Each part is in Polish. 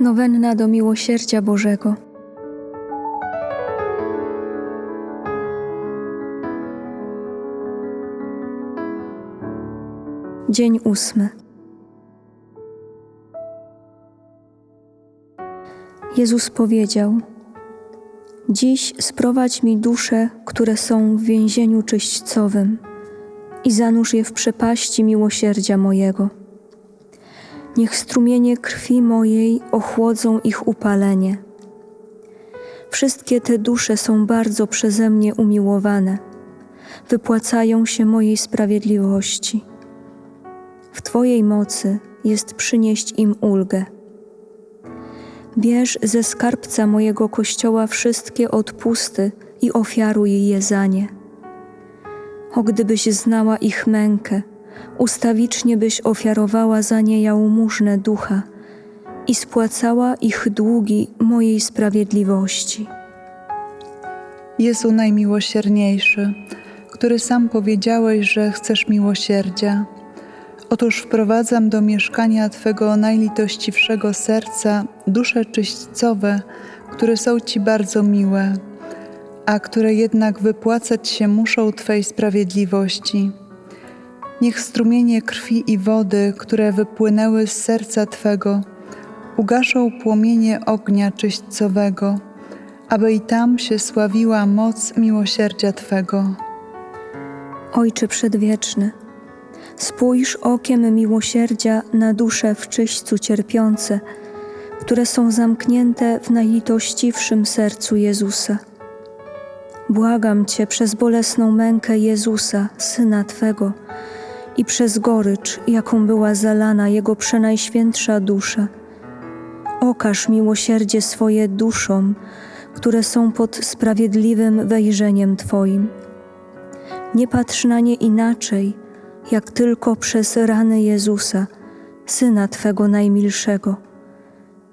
Nowenna do Miłosierdzia Bożego. Dzień ósmy. Jezus powiedział: Dziś sprowadź mi dusze, które są w więzieniu czyśćcowym, i zanurz je w przepaści miłosierdzia mojego. Niech strumienie krwi mojej ochłodzą ich upalenie. Wszystkie te dusze są bardzo przeze mnie umiłowane, wypłacają się mojej sprawiedliwości. W Twojej mocy jest przynieść im ulgę. Bierz ze skarbca mojego kościoła wszystkie odpusty i ofiaruj je za nie. O gdybyś znała ich mękę, ustawicznie byś ofiarowała za nie jałmużnę ducha i spłacała ich długi mojej sprawiedliwości. Jezu najmiłosierniejszy, który sam powiedziałeś, że chcesz miłosierdzia. Otóż wprowadzam do mieszkania Twego najlitościwszego serca dusze czyśćcowe, które są Ci bardzo miłe, a które jednak wypłacać się muszą Twej sprawiedliwości. Niech strumienie krwi i wody, które wypłynęły z serca Twego, ugaszą płomienie ognia czyśćcowego, aby i tam się sławiła moc miłosierdzia Twego. Ojcze Przedwieczny, spójrz okiem miłosierdzia na dusze w czyśćcu cierpiące, które są zamknięte w najlitościwszym sercu Jezusa. Błagam Cię przez bolesną mękę Jezusa, Syna Twego, i przez gorycz, jaką była zalana Jego przenajświętsza dusza. Okaż miłosierdzie swoje duszom, które są pod sprawiedliwym wejrzeniem Twoim. Nie patrz na nie inaczej, jak tylko przez rany Jezusa, Syna Twego najmilszego,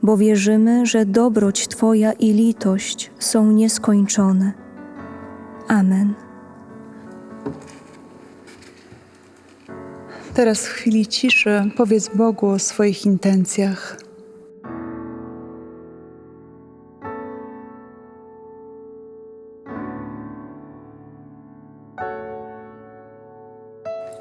bo wierzymy, że dobroć Twoja i litość są nieskończone. Amen. Teraz w chwili ciszy powiedz Bogu o swoich intencjach.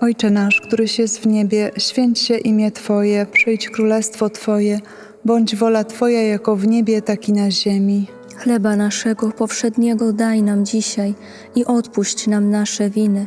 Ojcze nasz, któryś jest w niebie, święć się imię Twoje, przyjdź królestwo Twoje, bądź wola Twoja jako w niebie, tak i na ziemi. Chleba naszego powszedniego daj nam dzisiaj i odpuść nam nasze winy,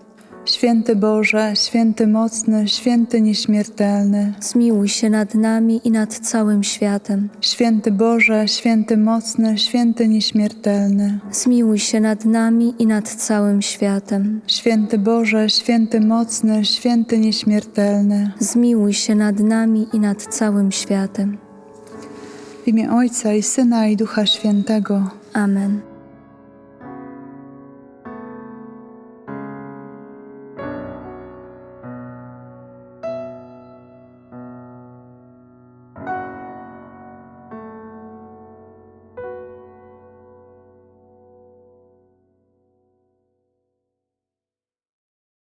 Święty Boże, święty mocny, święty nieśmiertelny, Zmiłuj się nad nami i nad całym światem. święty Boże, święty mocny, święty nieśmiertelny, Zmiłuj się nad nami i nad całym światem. święty Boże, święty mocny, święty nieśmiertelny. Zmiłuj się nad nami i nad całym światem. W imię Ojca i Syna i Ducha Świętego. Amen.